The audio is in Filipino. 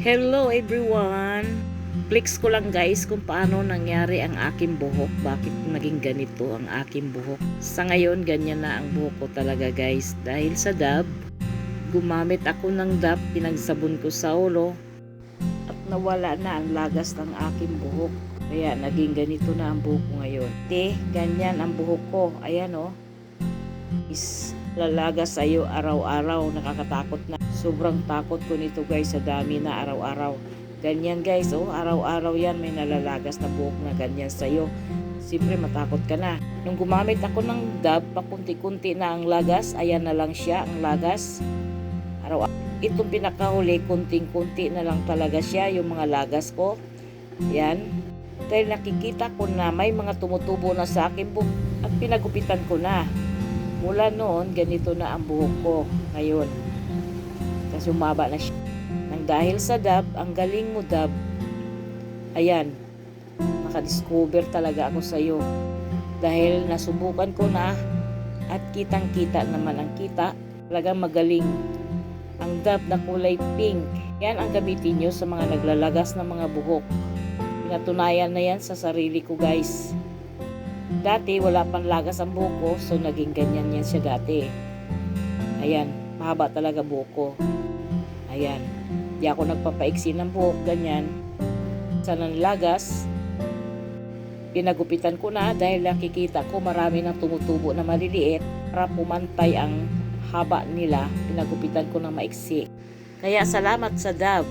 Hello everyone! Flex ko lang guys kung paano nangyari ang aking buhok. Bakit naging ganito ang aking buhok. Sa ngayon, ganyan na ang buhok ko talaga guys. Dahil sa dab, gumamit ako ng dab, pinagsabon ko sa ulo, at nawala na ang lagas ng aking buhok. Kaya naging ganito na ang buhok ko ngayon. Te, ganyan ang buhok ko. Ayan oh. Is lalagas sa'yo araw-araw. Nakakatakot na. Sobrang takot ko nito guys sa dami na araw-araw. Ganyan guys, oh, araw-araw yan may nalalagas na buhok na ganyan sa'yo. Siyempre matakot ka na. Nung gumamit ako ng dab, pakunti-kunti na ang lagas, ayan na lang siya ang lagas. Araw Itong pinakahuli, kunting-kunti na lang talaga siya, yung mga lagas ko. Yan. Dahil nakikita ko na may mga tumutubo na sa akin buhok at pinagupitan ko na. Mula noon, ganito na ang buhok ko ngayon. Kasi umaba na siya. Nang dahil sa dab, ang galing mo dab, ayan, makadiscover talaga ako sa iyo. Dahil nasubukan ko na at kitang-kita naman ang kita, talagang magaling. Ang dab na kulay pink, yan ang gamitin nyo sa mga naglalagas ng mga buhok. Pinatunayan na yan sa sarili ko guys. Dati wala pang lagas ang buhok ko, so naging ganyan yan siya dati. Ayan, mahaba talaga buhok ko. Ayan. Di ako nagpapaiksi ng buhok, ganyan. Sa nanlagas, pinagupitan ko na dahil nakikita ko marami ng tumutubo na maliliit para pumantay ang haba nila. Pinagupitan ko ng maiksi. Kaya salamat sa Dab.